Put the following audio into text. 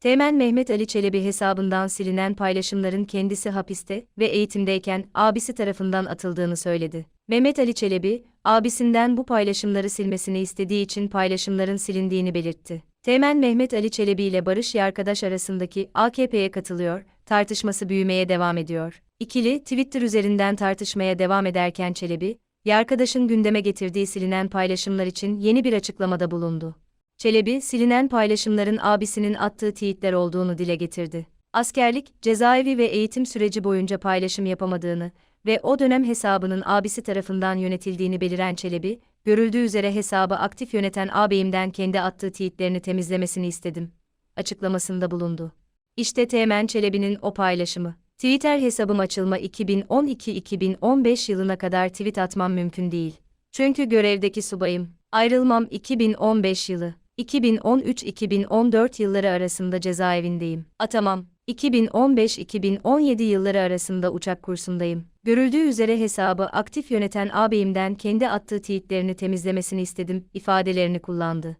Teğmen Mehmet Ali Çelebi hesabından silinen paylaşımların kendisi hapiste ve eğitimdeyken abisi tarafından atıldığını söyledi. Mehmet Ali Çelebi, abisinden bu paylaşımları silmesini istediği için paylaşımların silindiğini belirtti. Teğmen Mehmet Ali Çelebi ile Barış Yarkadaş arasındaki AKP'ye katılıyor, tartışması büyümeye devam ediyor. İkili, Twitter üzerinden tartışmaya devam ederken Çelebi, Yarkadaş'ın gündeme getirdiği silinen paylaşımlar için yeni bir açıklamada bulundu. Çelebi, silinen paylaşımların abisinin attığı tweetler olduğunu dile getirdi. Askerlik, cezaevi ve eğitim süreci boyunca paylaşım yapamadığını ve o dönem hesabının abisi tarafından yönetildiğini beliren Çelebi, görüldüğü üzere hesabı aktif yöneten ağabeyimden kendi attığı tweetlerini temizlemesini istedim. Açıklamasında bulundu. İşte Teğmen Çelebi'nin o paylaşımı. Twitter hesabım açılma 2012-2015 yılına kadar tweet atmam mümkün değil. Çünkü görevdeki subayım. Ayrılmam 2015 yılı. 2013-2014 yılları arasında cezaevindeyim. Atamam. 2015-2017 yılları arasında uçak kursundayım. Görüldüğü üzere hesabı aktif yöneten ağabeyimden kendi attığı tweetlerini temizlemesini istedim ifadelerini kullandı.